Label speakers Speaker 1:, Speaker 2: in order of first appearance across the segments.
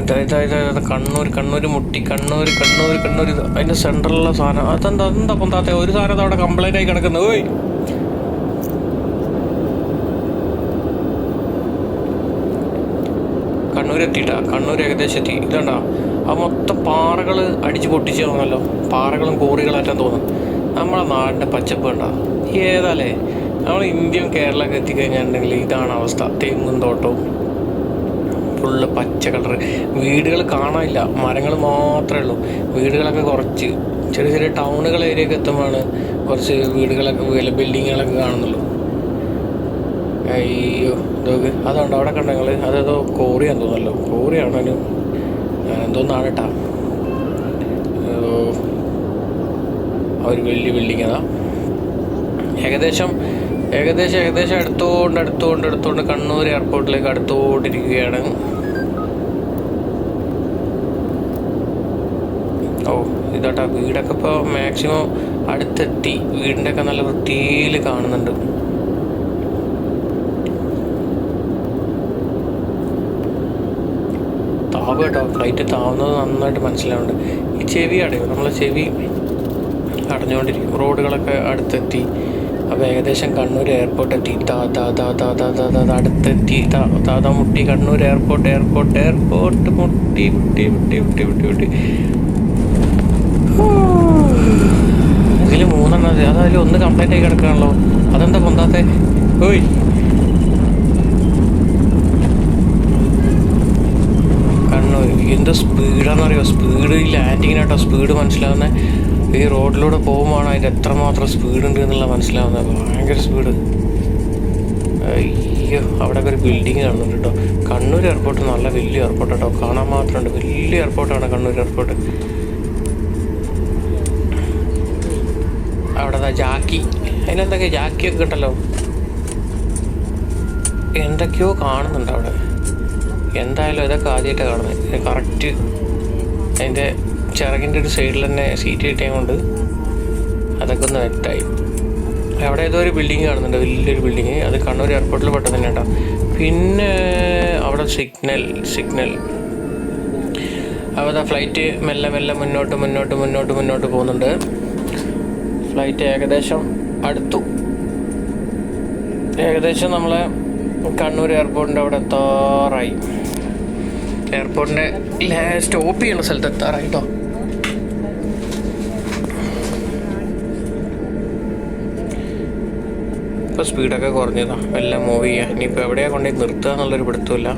Speaker 1: ഇതാ ഇതാ ഇതാ ഇതാ കണ്ണൂർ കണ്ണൂർ മുട്ടി കണ്ണൂർ കണ്ണൂർ കണ്ണൂർ അതിന്റെ സെന്ററിലുള്ള സാധനം. അതെന്താ അതെന്താ പൊന്താത്ത? ഒരു സാധനം അവിടെ കംപ്ലൈന്റ് ആയി കിടക്കുന്നത് ഓയ്. കണ്ണൂർ എത്തിയിട്ടാ. കണ്ണൂർ ഏകദേശം എത്തി. ഇതാണ്ടാ. ആ മൊത്തം പാറകൾ അടിച്ച് പൊട്ടിച്ച് തോന്നല്ലോ പാറകളും കോറികളാറ്റാൻ തോന്നും നമ്മളെ നാടിന്റെ പച്ചപ്പ് കണ്ടാ. ഏതാലേ? നമ്മൾ ഇന്ത്യയും കേരളമൊക്കെ എത്തിക്കഴിഞ്ഞിട്ടുണ്ടെങ്കിൽ ഇതാണ് അവസ്ഥ. തെങ്ങും തോട്ടവും. ഫുള്ള് പച്ച കളർ വീടുകൾ കാണാനില്ല. മരങ്ങൾ മാത്രമേ ഉള്ളൂ. വീടുകളൊക്കെ കുറച്ച്. ചെറിയ ചെറിയ ടൗണുകൾ ഏരിയയൊക്കെ എത്തുമ്പോഴാണ് കുറച്ച് വീടുകളൊക്കെ വലിയ ബിൽഡിങ്ങുകളൊക്കെ കാണുന്നുള്ളൂ. അയ്യോ ഇതൊക്കെ അതുണ്ട്? അവിടെ കണ്ട ഞങ്ങൾ അതേതോ കോറിയാന്ന് തോന്നല്ലോ കോറിയാണോ എന്തോന്നാണ് കേട്ടാ ഒരു വലിയ ബിൽഡിങ് അതാ. ഏകദേശം ഏകദേശം ഏകദേശം അടുത്തോണ്ട് അടുത്തോണ്ട് അടുത്തോണ്ട് കണ്ണൂർ എയർപോർട്ടിലേക്ക് അടുത്തോണ്ടിരിക്കുകയാണ്. ഓ ഇതാട്ടാ വീടൊക്കെ ഇപ്പോൾ മാക്സിമം അടുത്തെത്തി. വീടിന്റെ ഒക്കെ നല്ല വൃത്തിയിൽ കാണുന്നുണ്ട്. താവ് കേട്ടോ ഫ്ലൈറ്റ് താവുന്നത് നന്നായിട്ട് മനസ്സിലാവുന്നുണ്ട്. ഈ ചെവി അടയോ? നമ്മളെ ചെവി അടഞ്ഞുകൊണ്ടിരിക്കും റോഡുകളൊക്കെ അടുത്തെത്തി. അപ്പോൾ ഏകദേശം കണ്ണൂർ എയർപോർട്ട് എത്തി. താ താ താ താ താ താ താ അടുത്തെത്തി. താ താ താ മുട്ടി കണ്ണൂർ എയർപോർട്ട് എയർപോർട്ട് എയർപോർട്ട് മുട്ടി മുട്ടി മുട്ടി മുട്ടി മുട്ടി മുട്ടി. അതിൽ മൂന്നെണ്ണം അതതിൽ ഒന്ന് കംപ്ലൈന്റ് ആയി കിടക്കുകയാണല്ലോ അതെന്താ പൊന്താത്തെ? ഓയ്. കണ്ണൂർ എന്ത് സ്പീഡാണെന്നറിയോ സ്പീഡ് ഈ ലാൻഡിങ്ങിനാട്ടോ സ്പീഡ് മനസ്സിലാവുന്നത് ഈ റോഡിലൂടെ പോകുമ്പോഴാണ് അതിന്റെ എത്രമാത്രം സ്പീഡ് ഉണ്ട് എന്നുള്ള മനസ്സിലാവുന്നത്. ഭയങ്കര സ്പീഡ്. അയ്യോ അവിടെ ഒരു ബിൽഡിങ് കാണുന്നുണ്ട് കേട്ടോ. കണ്ണൂർ എയർപോർട്ട് നല്ല വലിയ എയർപോർട്ട് കേട്ടോ. കാണാൻ മാത്രമുണ്ട്. വലിയ എയർപോർട്ടാണ് കണ്ണൂർ എയർപോർട്ട് അവിടെ ജാക്കി. അതിനെന്തൊക്കെ ജാക്കിയൊക്കെ കിട്ടല്ലോ എന്തൊക്കെയോ കാണുന്നുണ്ട് അവിടെ. എന്തായാലും ഇതൊക്കെ ആദ്യമായിട്ടാണ് കാണുന്നത്. കറക്റ്റ് അതിന്റെ ചിറകിന്റെ ഒരു സൈഡിൽ തന്നെ സീറ്റ് കിട്ടിയത് കൊണ്ട് അതൊക്കെ ഒന്ന് വെറ്റായി അവിടെ ഏതോ ഒരു ബിൽഡിങ് കാണുന്നുണ്ട് വലിയൊരു ബിൽഡിങ് അത് കണ്ണൂർ എയർപോർട്ടിൽ പെട്ടെന്ന് തന്നെ കേട്ടോ. പിന്നെ അവിടെ സിഗ്നൽ സിഗ്നൽ അവിടെ ഫ്ലൈറ്റ് മെല്ലെ മെല്ലെ മുന്നോട്ട് മുന്നോട്ട് മുന്നോട്ട് മുന്നോട്ട് പോകുന്നുണ്ട്. ഫ്ലൈറ്റ് ഏകദേശം അടുത്തു. ഏകദേശം നമ്മളെ കണ്ണൂർ എയർപോർട്ടിന്റെ അവിടെ എത്താറായി. എയർപോർട്ടിന്റെ സ്റ്റോപ്പ് ചെയ്യുന്ന സ്ഥലത്ത് എത്താറായി കേട്ടോ. ഇപ്പോൾ സ്പീഡൊക്കെ കുറഞ്ഞതാണ് എല്ലാം മൂവ് ചെയ്യുക ഇനിയിപ്പോൾ എവിടെയാണ് കൊണ്ടുപോയി നിർത്തുക എന്നുള്ളൊരു പിടുത്തമില്ല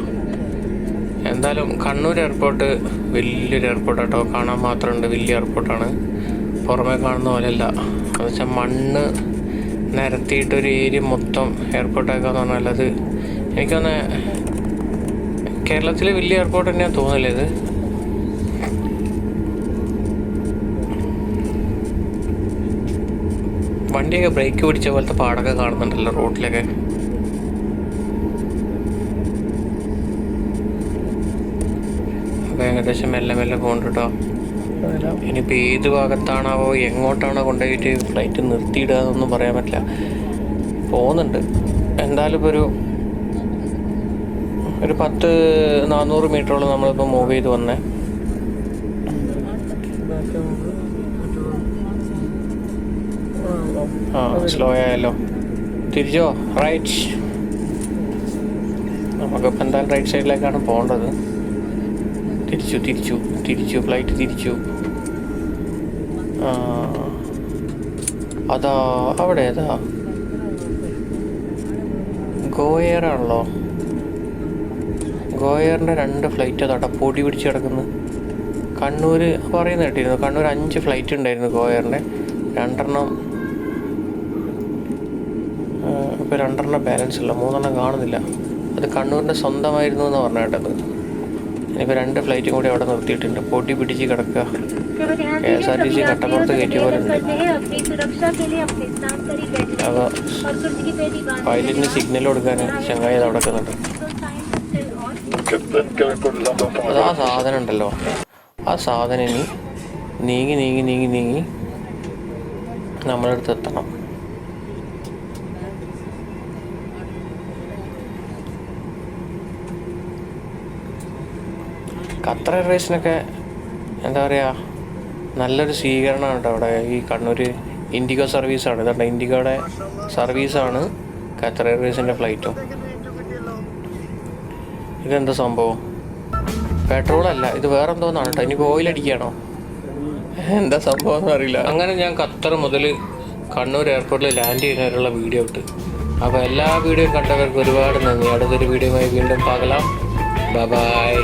Speaker 1: എന്തായാലും കണ്ണൂർ എയർപോർട്ട് വലിയൊരു എയർപോർട്ട് കേട്ടോ കാണാൻ മാത്രമുണ്ട്. വലിയ എയർപോർട്ടാണ്. പുറമേ കാണുന്ന പോലെയല്ല. എന്ന് വെച്ചാൽ മണ്ണ് നിരത്തിയിട്ടൊരു ഏരിയ മൊത്തം എയർപോർട്ടാക്കാന്ന് പറഞ്ഞാൽ അത് എനിക്കൊന്ന് കേരളത്തിലെ വലിയ എയർപോർട്ട് തന്നെയാണ് തോന്നില്ല ഇത്. വണ്ടിയൊക്കെ ബ്രേക്ക് പിടിച്ച പോലത്തെ പാടൊക്കെ കാണുന്നുണ്ടല്ലോ റോഡിലൊക്കെ അപ്പോൾ ഏകദേശം മെല്ലെ മെല്ലെ പോകുന്നുണ്ട് കേട്ടോ ഇനിയിപ്പോൾ ഏത് ഭാഗത്താണാവോ എങ്ങോട്ടാണോ കൊണ്ടുപോയിട്ട് ഫ്ലൈറ്റ് നിർത്തിയിടുക എന്നൊന്നും പറയാൻ പറ്റില്ല. പോകുന്നുണ്ട് എന്തായാലും ഇപ്പൊ ഒരു ഒരു പത്ത് നാനൂറ് മീറ്ററോളം നമ്മളിപ്പോൾ മൂവ് ചെയ്ത് വന്നേ. ആ സ്ലോ ആയല്ലോ. തിരിച്ചോ? റൈറ്റ് നമുക്കിപ്പോൾ എന്തായാലും റൈറ്റ് സൈഡിലേക്കാണ് പോകേണ്ടത്. തിരിച്ചു തിരിച്ചു തിരിച്ചു ഫ്ലൈറ്റ് തിരിച്ചു. അതാ അവിടെ ഏതാ? ഗോയറാണല്ലോ ഗോയറിന്റെ രണ്ട് ഫ്ലൈറ്റ് അതാ പൊടി പിടിച്ച് കിടക്കുന്നു. കണ്ണൂർ പറയുന്ന കേട്ടിരുന്നു. കണ്ണൂർ അഞ്ച് ഫ്ലൈറ്റ് ഉണ്ടായിരുന്നു ഗോയറിന്റെ രണ്ടെണ്ണം ഇപ്പോൾ രണ്ടെണ്ണം ബാലൻസ് ഇല്ല. മൂന്നെണ്ണം കാണുന്നില്ല. അത് കണ്ണൂരിന്റെ സ്വന്തമായിരുന്നു എന്ന് പറഞ്ഞ കേട്ടത്. ഇനിയിപ്പോൾ രണ്ട് ഫ്ലൈറ്റും കൂടി അവിടെ നിർത്തിയിട്ടുണ്ട്. പൊടി പിടിച്ച് കിടക്കുക. K S R T C കട്ടപ്പുറത്ത് കയറ്റി പോലെ ഉണ്ട്. പൈലറ്റിന് സിഗ്നൽ കൊടുക്കാൻ ചങ്ങായി അവിടെ കിടക്കുന്നുണ്ട് അത് ആ സാധനം ഉണ്ടല്ലോ. ആ സാധനം ഇനി നീങ്ങി നീങ്ങി നീങ്ങി നീങ്ങി നമ്മളടുത്ത് എത്തണം. ഖത്തർ എയർവേസിനൊക്കെ എന്താ പറയുക നല്ലൊരു സ്വീകരണമാണ് കേട്ടോ അവിടെ ഈ കണ്ണൂർ ഇൻഡിഗോ സർവീസാണ്. ഇതുണ്ട് ഇൻഡിഗോയുടെ സർവീസാണ് ഖത്തർ എയർവേസിന്റെ ഫ്ലൈറ്റും. ഇതെന്താ സംഭവം? പെട്രോൾ അല്ല ഇത് വേറെ എന്തോന്നാണ് കേട്ടോ. ഇനിയിപ്പോൾ ഓയിൽ അടിക്കുകയാണോ എന്താ സംഭവം അറിയില്ല. അങ്ങനെ ഞാൻ ഖത്തർ മുതൽ കണ്ണൂർ എയർപോർട്ടിൽ ലാൻഡ് ചെയ്യുന്നതിനുള്ള വീഡിയോ ഇട്ട്. അപ്പോൾ എല്ലാ വീഡിയോയും കണ്ടവർക്ക് ഒരുപാട് നന്ദി. അടുത്തൊരു വീഡിയോയുമായി വീണ്ടും പാകലാം. ബൈ